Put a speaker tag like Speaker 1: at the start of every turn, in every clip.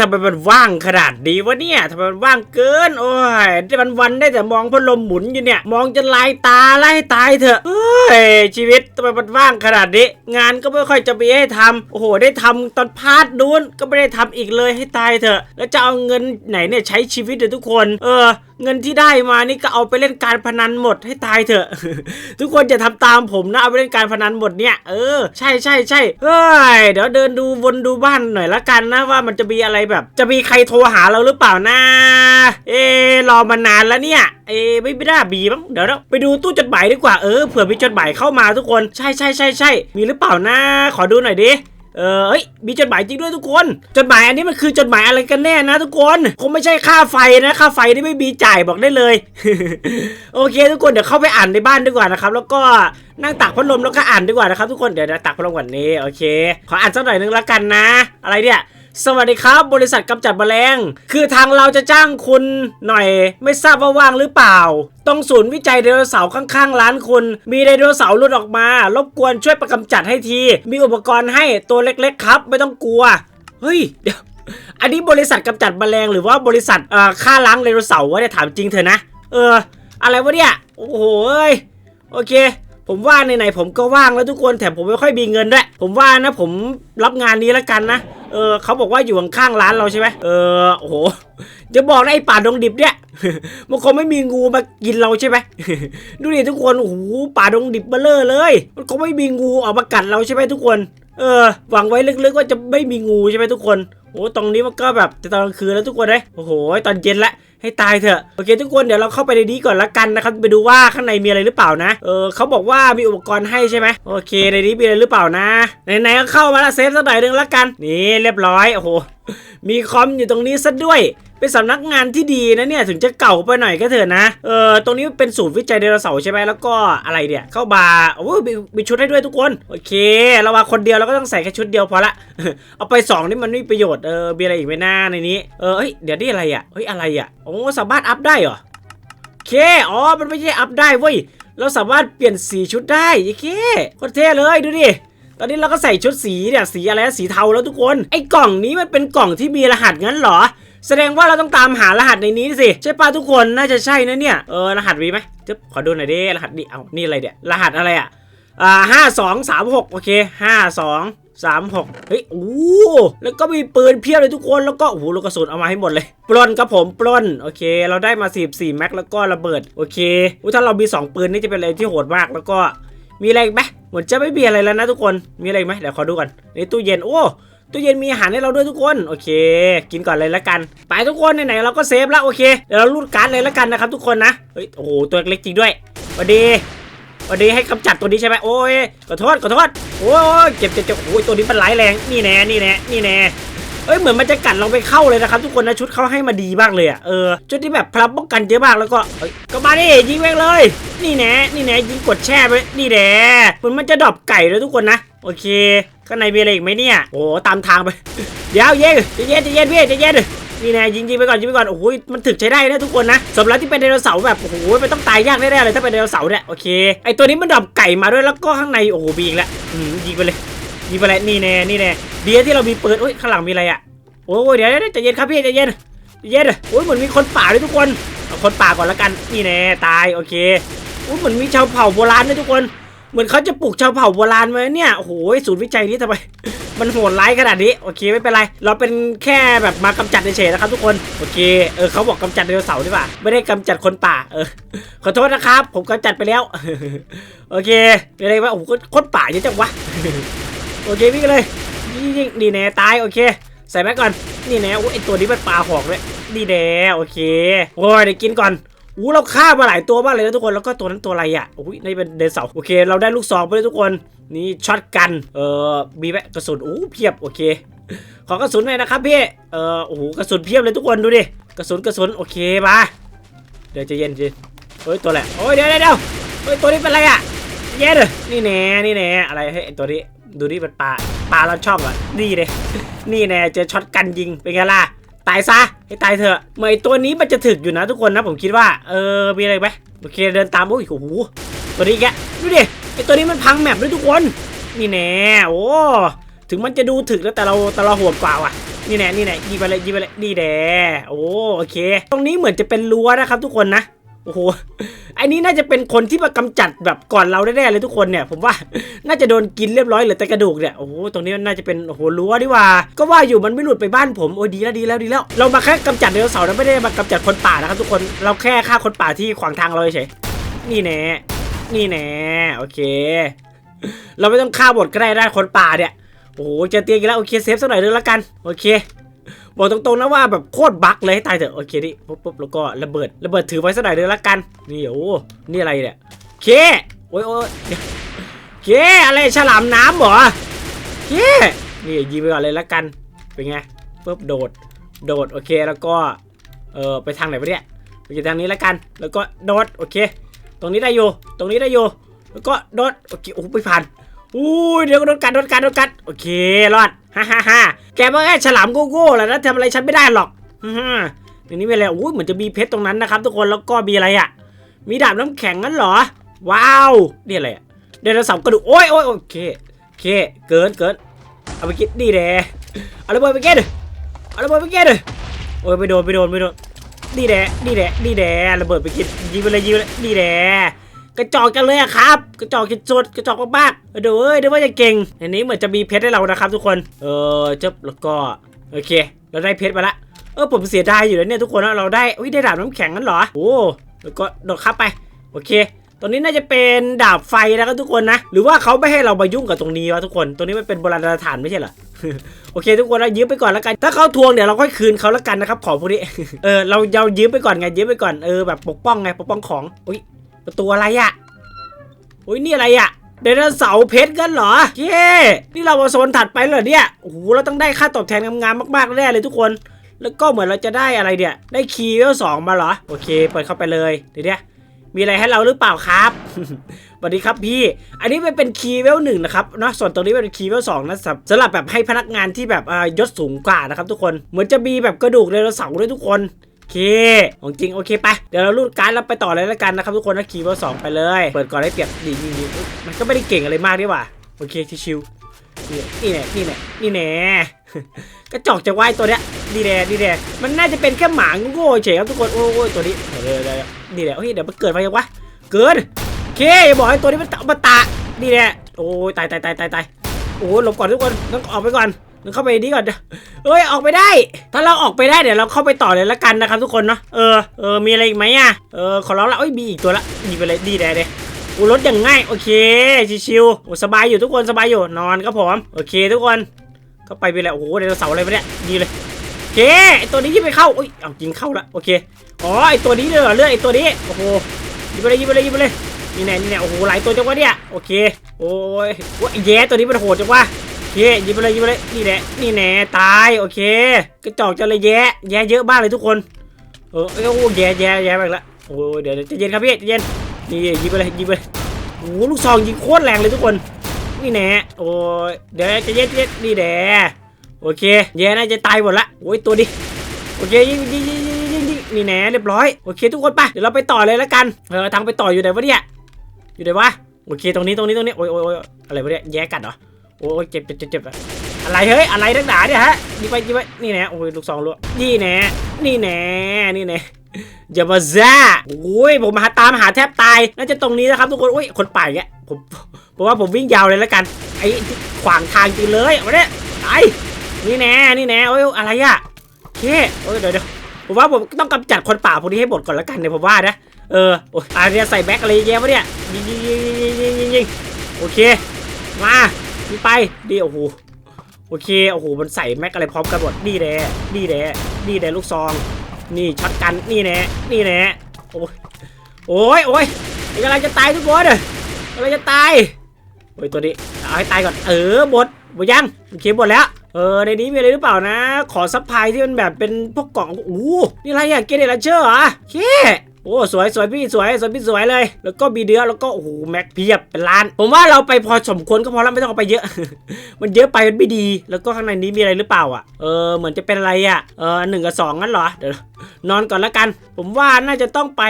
Speaker 1: ทำไมมันว่างขนาดนี้วะเนี่ยทำไมมันว่างเกิน โอ้ยที่มันวันได้แต่มองพัดลมหมุนอยู่เนี่ย มองจะลายตาไล่ตายเถอะเฮ้ยชีวิตทำไมมันว่างขนาดนี้ งานก็ไม่ค่อยจะมีให้ทำโอ้โห ได้ทำตอนพาร์ทนู้นก็ไม่ได้ทำอีกเลยให้ตายเถอะ แล้วจะเอาเงินไหนเนี่ยใช้ชีวิตเดี๋ยทุกคน เออเงินที่ได้มานี่ก็เอาไปเล่นการพนันหมดให้ตายเถอะ ทุกคนจะทำตามผมนะเอาไปเล่นการพนันหมดเนี่ยเออใช่ใช่ใช่เฮ้ยเดี๋ยวเดินดูวนดูบ้านหน่อยละกันนะว่ามันจะมีอะไรแบบ จะมีใครโทรหาเราหรือเปล่านะ เอะรอมานานแล้วเนี่ย เอะไม่ไม่ได้บีบ้างเดี๋ยวเราไปดูตู้จดหมายดีกว่าเออเผื่อมีจดหมายเข้ามาทุกคนใช่ใช่ใช่ใช่มีหรือเปล่านะ ขอดูหน่อยดิเออเอ้ย มีจดหมายจริงด้วยทุกคน จดหมายอันนี้มันคือจดหมายอะไรกันแน่นะทุกคน คงไม่ใช่ค่าไฟนะ ค่าไฟนี่ไม่มีจ่ายบอกได้เลย โอเค ทุกคนเดี๋ยวเข้าไปอ่านในบ้านดีกว่านะครับ แล้วก็นั่งตักพัดลมแล้วก็อ่านดีกว่านะครับทุกคน เดี๋ยวตักพัดลมก่อนนี้ โอเค ขออ่านสักหน่อยนึงแล้วกันนะ อะไรเนี่ย สวัสดีครับ บริษัทกำจัดแมลง คือทางเราจะจ้างคุณหน่อย ไม่ทราบว่าว่างหรือเปล่า ต้องศูนย์วิจัยไดโนเสาร์ข้างๆ ร้านคุณ มีไดโนเสาร์หลุดออกมา รบกวนช่วยประกำจัดให้ที มีอุปกรณ์ให้ตัวเล็กๆ ครับ ไม่ต้องกลัว เฮ้ย เดี๋ยว อันนี้บริษัทกำจัดแมลงหรือว่าบริษัทเอ่อฆ่าล้างไดโนเสาร์วะเนี่ยถามจริงเถอะนะ เออ อะไรวะเนี่ย โอ้โหเอ้ย โอเค ผมว่าไหนๆผมก็ว่างแล้วทุกคนแถมผมไม่ค่อยมีเงินด้วยผมว่านะผมรับงานนี้แล้วกันนะเออเขาบอกว่าอยู่ข้างร้านเราใช่ไหมเออโอ้โหจะบอกนะไอ้ป่าดงดิบเนี่ยมันคงไม่มีงูมากินเราใช่ไหมดูดิทุกคนโอ้โหป่าดงดิบเบลเลอร์เลย มันคงไม่มีงูออกมากัดเราใช่ไหมทุกคน เออ หวังไว้ลึกๆว่าจะไม่มีงูใช่ไหมทุกคนโอ้ตรงนี้มันก็แบบจะตอนกลางคืนแล้วทุกคนเลยโอ้โห ตอนเย็นละ ให้ตายเถอะโอเค ทุกคนเดี๋ยวเราเข้าไปในนี้ก่อนละกันนะครับไปดูว่าข้างในมีอะไรหรือเปล่านะเออเขาบอกว่ามีอุปกรณ์ให้ใช่ไหมโอเคในนี้มีอะไรหรือเปล่านะไหนๆก็เข้ามาละเซฟสักหน่อยหนึงละกันนี่เรียบร้อยโอ้โหมีคอมอยู่ตรงนี้ซะด้วย เป็นสำนักงานที่ดีนะเนี่ยถึงจะเก่าไปหน่อยก็เถอะนะ เออตรงนี้เป็นศูนย์วิจัยไดโนเสาร์ใช่ไหมแล้วก็อะไรเนี่ยเข้าบาร์โอ้ยมีชุดให้ด้วยทุกคน โอเค เราว่าคนเดียวเราก็ต้องใส่แค่ชุดเดียวพอละ เอาไปสองนี่มันไม่มีประโยชน์ เออมีอะไรอีกไหมหน้าในนี้ เออเฮ้ยเดี๋ยวนี่อะไรอะเฮ้ยอะไรอะโอ้สามารถอัพได้เหรอโอเค อ๋อ มันไม่ใช่อัพได้เว้ย เราสามารถเปลี่ยนสีชุดได้โอเคโคตรเท่เลยดูดิ ตอนนี้เราก็ใส่ชุดสีเนี่ยสีอะไรสีเทาแล้วทุกคน ไอ้กล่องนี้มันเป็นกล่องที่มีรหัสงั้นเหรอ แสดงว่าเราต้องตามหารหัสในนี้สิใช่ป่ะทุกคนน่าจะใช่นะเนี่ยเออรหัสมีไหมจึ๊บขอดูหน่อยดิรหัสนี่เอานี่อะไรเนี่ยรหัสอะไรอะอ่าห้าสองสามหกโอเคห้าสองสามหกเฮ้ยโอ้แล้วก็มีปืนเพียบเลยทุกคนแล้วก็โอ้โหลูกกระสุนเอามาให้หมดเลย ปล้นครับผมปล้นโอเค เราได้มา44แม็กแล้วก็ระเบิดโอเคอุ๊ยถ้าเรามี2ปืนนี่จะเป็นอะไรที่โหดมากแล้วก็ มีอะไรอีกไหมเหมือนจะไม่มีอะไรแล้วนะทุกคน มีอะไรอีกไหมเดี๋ยวขอดูก่อนนี่ตู้เย็น โอ้ ตู้เย็นมีอาหารให้เราด้วยทุกคน โอเค กินก่อนเลยละกัน ไปทุกคนไหนๆเราก็เซฟแล้วโอเค เดี๋ยวเรารูดการ์ดเลยละกันนะครับทุกคนนะ เฮ้ย โอ้โห ตัวเล็กจริงด้วยสวัสดีวันนี้ให้กำจัดตัวนี้ใช่ไหมโอ้ยขอโทษขอโทษโอ้ยเจ็บเจ็บเจ็บโอ้ยตัวนี้มันร้ายแรงนี่แน่นี่แน่นี่แน่ เอ้ยเหมือนมันจะกัดเราไปเข้าเลยนะครับทุกคนนะชุดเขาให้มาดีมากเลยอะเออชุดที่แบบพลับป้องกันเยอะมากแล้วก็ก็มาดิยิงแม่งเลย นี่แน่นี่แน่ยิงกดแช่ไปนี่แน่เหมือนมันจะดรอปไก่เลยทุกคนนะโอเคข้างในมีอะไรอีกไหมเนี่ยโอ้ตามทางไปเดี๋ยวเย็นใจเย็นใจเย็นพี่ใจเย็นนี่แน่ยิงยิงไปก่อนยิงไปก่อนโอ้โหมันถึกใช้ได้นะทุกคนนะสำหรับที่เป็นไดโนเสาร์แบบโอ้โหมันต้องตายยากแน่ๆเลยถ้าเป็นไดโนเสาร์เนี่ยโอเคไอตัวนี้มันดรอปไก่มาด้วยแล้วก็ข้างในโอ้โหบีอีกแล้วยิงไปเลย ยิงไปเลยนี่แน่นี่แน่เดียวที่เรามีปืนโอ้ยข้างหลังมีอะไรอะโอ้ยเดี๋ยวเดี๋ยวใจเย็นครับพี่ใจเย็นเย็นโอ้ยเหมือนมีคนป่าด้วยทุกคนเอาคนป่าก่อนละกันนี่แน่ตายโอเคโอ้ยเหมือนมีชาวเผ่าโบราณด้วยทุกคน เหมือนเขาจะปลูกชาวเผ่าโบราณมาเนี่ยโอ้โหศูนย์วิจัยนี้ทำไมมันโหดร้ายขนาดนี้โอเคไม่เป็นไร เราเป็นแค่แบบมากำจัดเฉยๆนะครับทุกคนโอเคเออเขาบอกกำจัดไดโนเสาร์ดีกว่าไม่ได้กำจัดคนป่าเออขอโทษนะครับ ผมกำจัดไปแล้ว โอเคเป็นไรวะโอ้โหคนป่าเยอะจังวะ โอเควิ่งกันเลยนี่นี่นี่แน่ตายโอเค ใส่แม็กก่อนนี่แน่โอ้ยไอตัวนี้มันปลาหอกเลยนี่แน่โอเคโอ้ยเดี๋ยวกินก่อนอู้เราฆ่ามาหลายตัวมากเลยนะทุกคนแล้วก็ตัวนั้นตัวอะไรอะโอ้ยนี่เป็นเดนเสาร์โอเค เราได้ลูกซองไปเลยทุกคนนี่ช็อตกันเอ่อมีไหมกระสุนอู้เพียบโอเค ขอกระสุนหน่อยนะครับพี่เอ่อโอ้โหกระสุนเพียบเลยทุกคนดูดิกระสุนกระสุนโอเคมาเดี๋ยวจะเย็นจิเฮ้ยตัวแหละโอ้ยเดี๋ยวเดี๋ยวเฮ้ยตัวนี้เป็นอะไรอะเย็นนี่แน่นี่แน่อะไรเฮ้ยไอตัวนี้ ดูนี่เป็นปลาปลาเราชอบอะนี่เลยนี่แน่เจอช็อตกันยิงเป็นไงล่ะตายซะให้ตายเถอะเหมยตัวนี้มันจะถึกอยู่นะทุกคนนะผมคิดว่าเออมีอะไรไหมโอเคเดินตามโอ้ยโอ้โหตัวนี้แกดูดิไอตัวนี้มันพังแมปด้วยทุกคนนี่แน่โอ้ถึงมันจะดูถึกแล้วแต่เราแต่เราโหดกว่าว่ะนี่แน่นี่แน่ยิงไปเลยยิงไปเลยนี่แน่โอ้โอเค ตรงนี้เหมือนจะเป็นรั้วนะครับทุกคนนะ โอ้โหไอ้นี้น่าจะเป็นคนที่มากำจัดแบบก่อนเราแน่ๆเลยทุกคนเนี่ย ผมว่าน่าจะโดนกินเรียบร้อยเหลือแต่กระดูกเนี่ยโอ้โหตรงนี้น่าจะเป็นโอ้โหรั้วดีว่า ก็ว่าอยู่มันไม่หลุดไปบ้านผมโอ้ดีแล้วดีแล้วดีแล้ว เรามาแค่กำจัดไดโนเสาร์นะไม่ได้มากำจัดคนป่านะครับทุกคนเราแค่ฆ่าคนป่าที่ขวางทางเราเฉยนี่แน่นี่แน่โอเค เราไม่ต้องฆ่าหมดก็ได้ได้คนป่าเนี่ยโอ้โหเจอเตียงอีกแล้วโอเคเซฟสักหน่อยนึงแล้วกันโอเค บอกตรงๆนะว่าแบบโคตรบั๊กเลยให้ตายเถอะโอเคดิปุ๊บปุ๊บแล้วก็ระเบิดระเบิดถือไว้สักหน่อยนึงแล้วกันนี่โอ้นี่อะไรเนี่ยเคโอ้ยโอ้ยเดี๋ยเคอะไรฉลามน้ำเหรอเคนี่ยิงไปก่อนเลยล้วกันเป็นไงปุ๊บโดดโดดโอเคแล้วก็เออไปทางไหนวะเนี่ยไปทางนี้ล้วกัน แล้วก็โดดโอเค ตรงนี้ได้อยู่ตรงนี้ได้อยู่แล้วก็โดดโอเคโอ้ไม่ผ่าน อู้ยเดี๋ยวก็โดนกัดโดนกัดโดนกัดโอเครอดฮ่าฮ่าฮ่าแกมันแค่ฉลามโง่ๆแหละนะทำอะไรฉันไม่ได้หรอกฮ่าฮ่าในนี้มีอะไรอู้ยเหมือนจะมีเพชรตรงนั้นนะครับ ทุกคนแล้วก็มีอะไรอะ มีดาบน้ำแข็งงั้นเหรอ ว้าวนี่อะไรอะไดโนเสาร์กระดูกโอ้ยโอ้ยโอเคโอเคเกินเกินเอาไปกินดีแดเอาระเบิดไปเกินเอาระเบิดไปเกินโอ้ยไปโดนไปโดนไปโดนดีแดดีแดดีแดระเบิดไปกินยิงไปเลยยิงไปเลยดีแด กระจอกจังเลยอะครับ กระจอกจุดกระจอกมากๆเดี๋ยวเอ้ยเดี๋ยวว่าจะเก่งอันนี้เหมือนจะมีเพชรให้เรานะครับ ทุกคน เออเจ็บแล้วก็โอเค เราได้เพชรมาละเออผมเสียดายอยู่แล้วเนี่ยทุกคนนะเราได้อุ้ยได้ดาบน้ำแข็งนั่นเหรอโอ้แล้วก็โดดข้าไปโอเคตรงนี้น่าจะเป็นดาบไฟนะครับทุกคนนะ หรือว่าเขาไม่ให้เรามายุ่งกับตรงนี้วะทุกคนตรงนี้มันเป็นโบราณสถานไม่ใช่เหรอโอเค ทุกคนเรายืมไปก่อนแล้วกัน ถ้าเขาทวงเดี๋ยวเราค่อยคืนเขาแล้วกันนะครับของพวกนี้เออเราเรายืมไปก่อนไงยืมไปก่อนเออแบบปกป้องไงปกป้องของอุ้ย ประตูอะไรอะอุ้ยนี่อะไรอะไดโนเสาร์เพชรกันเหรอเย้นี่เรามาโซนถัดไปเหรอเนี่ยโอ้โหเราต้องได้ค่าตอบแทนงามๆมากๆแน่เลยทุกคน แล้วก็เหมือนเราจะได้อะไรเนี่ย ได้คีย์เวลสองมาเหรอ โอเค เปิดเข้าไปเลยเดี๋ยวเนี้ยมีอะไรให้เราหรือเปล่าครับสวัสดีครับพี่ อันนี้มันเป็นคีย์เวลหนึ่งนะครับเนาะส่วนตัวนี้เป็นคีย์เวลสองนะสำสำหรับแบบให้พนักงานที่แบบยศสูงกว่านะครับทุกคน เหมือนจะมีแบบกระดูกไดโนเสาร์ด้วยทุกคน เคของจริงโอเคไป เดี๋ยวเราลูดการ์ดแล้วไปต่อเลยแล้วกันนะครับทุกคนนะคีย์เวลสองไปเลย เปิดก่อนได้เปียบดีดีดีมันก็ไม่ได้เก่งอะไรมากดีหว่าโอเคชิวๆนี่นี่แน่นี่แน่นี่แน่กระจอกจะไหวตัวเนี้ยดีแดดีแดมันน่าจะเป็นแค่หมาโง่เฉยครับทุกคนโอ้ยตัวนี้เดี๋ยวเดี๋ยวเดี๋ยวนี่แหละเฮ้ยเดี๋ยวมันเกิดมายังวะเกิดโอเคอย่าบอกให้ตัวนี้มันตะมันตะนี่แหละโอ้ยตายตายตายตายตายโอ้ยหลบก่อนทุกคนต้องออกไปก่อน เข้าไปนี่ก่อนเอ้ย ออกไปได้ ถ้าเราออกไปได้เดี๋ยวเราเข้าไปต่อเลยละกันนะครับทุกคนเนาะ เออ เออ มีอะไรอีกไหมอะ เออ ขอร้องละเอ้ย มีอีกตัวละมีไปเลยดีแดเลยอูรถอย่างง่าย โอเค ชิวๆอ้สบายอยู่ทุกคน สบายอยู่ นอนครับผม โอเค ทุกคนก็ไปไปแล้ว โอ้โหไดโนเสาร์อะไรไปเนี่ย ดีเลยโอเค ไอตัวนี้ที่ไปเข้าอุ้ยเอายิงเข้าละ โอเค อ๋อ ไอตัวนี้เลยเหรอเลือกไอตัวนี้ โอ้โหยิงไปเลยยิงไปเลยยิงไปเลยนี่แน่นี่แน่โอ้โห หลายตัวจังวะเนี่ย โอเค โอ้ยว่าไอแย่ตัวนี้มันโหดจังวะ เคยิงไปเลยยิงไปเลยนี่แน่นี่แน่ตายโอเคกระจอกจังเลยแย่แย่เยอะมากเลยทุกคนเออเอ้ยโอ้แย่แย่แย่ไปละโอ้เดี๋ยวจะเย็นครับพี่จะเย็นนี่ยิงไปเลยยิงไปเลยโอ้ลูกซองยิงโคตรแรงเลยทุกคน นี่แน่โอ้เดี๋ยวจะเย็นเย็นนี่แหน่โอเคแย่น่าจะตายหมดละโอ้ยตัวดิโอเคยิงยิงยิงยิงยิงนี่แน่เรียบร้อยโอเค ทุกคนไปเดี๋ยวเราไปต่อเลยแล้วกันเออทางไปต่ออยู่ไหนวะเนี่ยอยู่ไหนวะโอเคตรงนี้ตรงนี้ตรงนี้โอ้ยโอ้ยอะไรวะเนี่ยแย่กัดเหรอ อ้ยเจ็บเจ็บเจ็บอะอะไรเฮ้ยอะไรนักหนาเนี่ยฮะยิงไปยิงไปนี่แน่โอ้ยลูกซองรัวนี่แน่นี่แน่นี่แน่อย่ามาซ่าโอ้ยผมมาตามหาแทบตายน่าจะตรงนี้นะครับทุกคนโอ้ยคนป่าอย่างเงี้ยผมผมว่าผมวิ่งยาวเลยแล้วกันไอ้ที่ขวางทางจริงเลยมาเนี่ยไอ้นี่แน่นี่แน่โอ้ยอะไรอะโอเคโอ้ยเดี๋ยวเดี๋ยวผมว่าผมต้องกำจัดคนป่าพวกนี้ให้หมดก่อนแล้วกันเนี่ยผมว่านะเอออ้ยอะไรเนี่ยใส่แบ็คอะไรเยอะแยะวะเนี่ยยิงยิงยิงยิงยิงยิงโอเคมา นี่ไปดีโอ้โหโอเคโอ้โหมันใส่แม็กอะไรพร้อมกันหมดนี่แน่นี่แน่นี่แน่ลูกซอง นี่ช็อตกันนี่แน่นี่แน่โอ้ยโอ้ยโอ้ยกำลังจะตายทุกคนเลยกำลังจะตายโอ้ยตัวนี้เอาให้ตายก่อนเออหมดหมดยังโอเคหมดแล้วเออในนี้มีอะไรหรือเปล่านะ ขอซัพพลายที่มันแบบเป็นพวกกล่องโอ้นี่อะไรอะเกเดลันเชอร์เหรอโอเค โอ้สวยสวยพี่สวยสวยพี่สวยเลย แล้วก็มีเดือแล้วก็โอ้โหแม็กเพียบเป็นล้าน ผมว่าเราไปพอสมควรก็พอแล้วไม่ต้องเอาไปเยอะ มันเยอะไปมันไม่ดี แล้วก็ข้างในนี้มีอะไรหรือเปล่าอะเออเหมือนจะเป็นอะไรอะเออหนึ่งกับสองงั้นเหรอเดี๋ยวนอนก่อนละกัน ผมว่าน่าจะต้องไป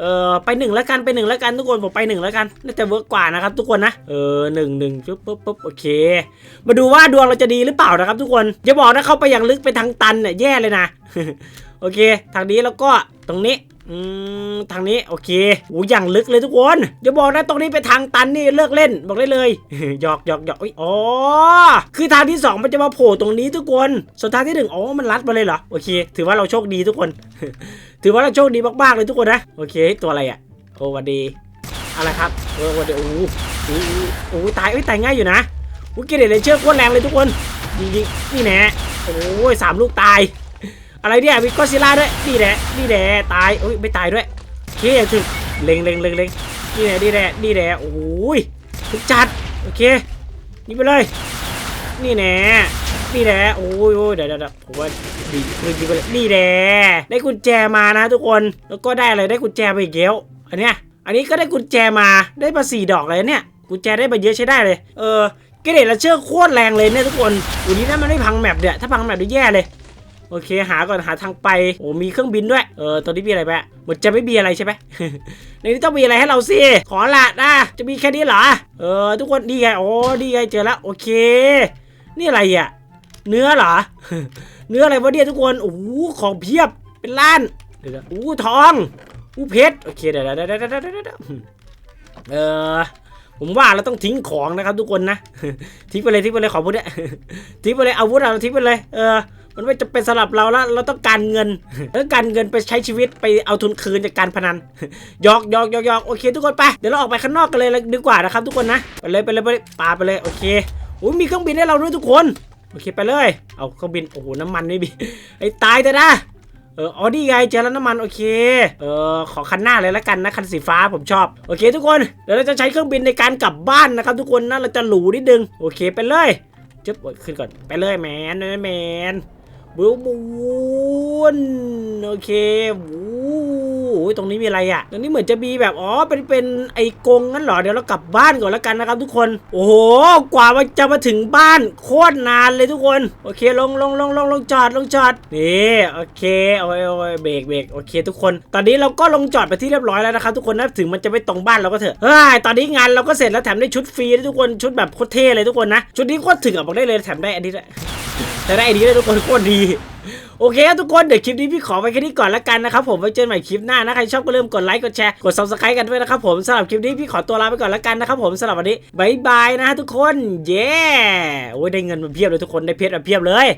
Speaker 1: เออไปหนึ่งแล้วกันไปหนึ่งแล้วกันทุกคนผมไปหนึ่งแล้วกันน่าจะเวิร์กกว่านะครับทุกคนนะเออหนึ่งหนึ่งปุ๊บปุ๊บปุ๊บโอเค มาดูว่าดวงเราจะดีหรือเปล่านะครับ ทุกคนอย่าบอกนะเขาไปอย่างลึกไปทางตันเนี่ยแย่เลยนะโอเค ทางนี้แล้วก็ตรงนี้อืมทางนี้โอเคโอ้อย่างลึกเลยทุกคนอย่าบอกนะตรงนี้ไปนทางตันนี่เลิกเล่นบอกได้เลยหยอกหยอกหยอกอ้ยอ๋อคือทางที่สองมันจะมาโผล่ตรงนี้ทุกคนส่วนทางที่หนึ่งอ๋อมันลัดมาเลยเหรอโอเค ถือว่าเราโชคดีทุกคน ถือว่าเราโชคดีมากๆเลยทุกคนนะ โอเค ตัวอะไรอะ โอ้วันดีอะไรครับเอวันดีโอ้โหโอ้โหตายเอ้ยตายง่ายอยู่นะอุ้ยเกเรเลยเชือกโคตรแรงเลยทุกคนยิงๆนี่แน่โอ้ยสามลูกตาย อะไรเนี่ยมีก็อดซิล่าด้วยนี่แหละนี่แหละตายโอ้ยไม่ตายด้วยโอเคอย่างถึงเล็งเล็งเล็งเล็งนี่แหละนี่แหละนี่แหละโอ้ยทุกจัดโอเคนี่ไปเลย นี่แน่ นี่แหละโอ้ยโอ้ยเดี๋ยวเดี๋ยวผมว่าดีมือดีไปเลยนี่แหละได้กุญแจมานะทุกคนแล้วก็ได้อะไรได้กุญแจไปอีกแล้วอันเนี้ยอันนี้ก็ได้กุญแจมาได้มาสี่ดอกเลยเนี่ยกุญแจได้มาเยอะใช้ได้เลย เออเกเรตและเชือกโคตรแรงเลยเนี่ยทุกคนวันนี้ถ้ามันไม่พังแมปเนี่ยถ้าพังแมปจะแย่เลยโอเคหาก่อนหาทางไปโอ้มีเครื่องบินด้วยเออตอนนี้มีอะไรไปเหมือนจะไม่มีอะไรใช่ไหมในนี้ต้องมีอะไรให้เราสิขอละนะจะมีแค่นี้เหรอเออทุกคนดีไงโอ้ดีไงเจอแล้วโอเค นี่อะไรอะ เนื้อเหรอ เนื้ออะไรวะเนี่ยทุกคนโอ้โหของเพียบเป็นล้านเดี๋ยวโอ้ทองอู้เพชรโอเคเดี๋ยวเดี๋ยวเดี๋ยวเดี๋ยวเดี๋ยวเดี๋ยวเออผมว่าเราต้องทิ้งของนะครับทุกคนนะทิ้งไปเลยทิ้งไปเลยของพวกเนี้ยทิ้งไปเลยอาวุธเราทิ้งไปเลยเออมันไม่จะเป็นสำหรับเราแล้วเราต้องการเงินแล้วการเงินไปใช้ชีวิตไปเอาทุนคืนจากการพนันยอกยอกยอกยอกโอเค ทุกคนไปเดี๋ยวเราออกไปข้างนอกกันเลยดีกว่านะครับ ทุกคนนะไปเลยไปเลยไปเลยปาไปเลยโอเคโอ้ยมีเครื่องบินให้เราด้วยทุกคน โอเคไปเลย เอาเครื่องบิน โอ้โห น้ำมันไม่มีไอ้ตายแต่นะเอออ๋อนี่ไงเจอแล้วน้ำมันโอเค เออขอคันหน้าเลยละกันนะคันสีฟ้าผมชอบ โอเค ทุกคน เดี๋ยวเราจะใช้เครื่องบินในการกลับบ้านนะครับ ทุกคนนะเราจะหรูนิดนึง โอเคไปเลยจึ๊บโอ้ขึ้นก่อน ไปเลยแมนแมน บูบูนโอเควู้ตรงนี้มีอะไรอะ ตรงนี้เหมือนจะมีแบบ อ๋อ เป็น เป็นไอ้กงงั้นเหรอ เดี๋ยวเรากลับบ้านก่อนแล้วกันนะครับทุกคน โอ้โห กว่ามันจะมาถึงบ้านโคตรนานเลยทุกคน โอเค ลงลงลงลงลงจอดลงจอด นี่โอเคโอ้ยโอ้ยเบรกเบรกโอเค ทุกคน ตอนนี้เราก็ลงจอดไปที่เรียบร้อยแล้วนะครับทุกคนนะถึงมันจะไม่ตรงบ้านเราก็เถอะ เฮ้ย ตอนนี้งานเราก็เสร็จแล้วแถมได้ชุดฟรีด้วยทุกคน ชุดแบบโคตรเท่เลยทุกคนนะ ชุดนี้โคตรถึงอะบอกได้เลยแถมได้อันนี้ด้วยแต่ได้ไอเดียเลยทุกคนโคตรดีโอเคครับทุกคนเดี๋ยวคลิปนี้พี่ขอไปแค่นี้ก่อนละกันนะครับผมไว้เจอกันใหม่คลิปหน้านะใครชอบก็เริ่มกดไลค์กดแชร์กดซับสไครต์กันด้วยนะครับผมสำหรับคลิปนี้พี่ขอตัวลาไปก่อนละกันนะครับผมสำหรับวันนี้บายบายนะฮะทุกคนเย้โอ้ยได้เงินมาเพียบเลยทุกคนได้เพชรมาเพียบเลย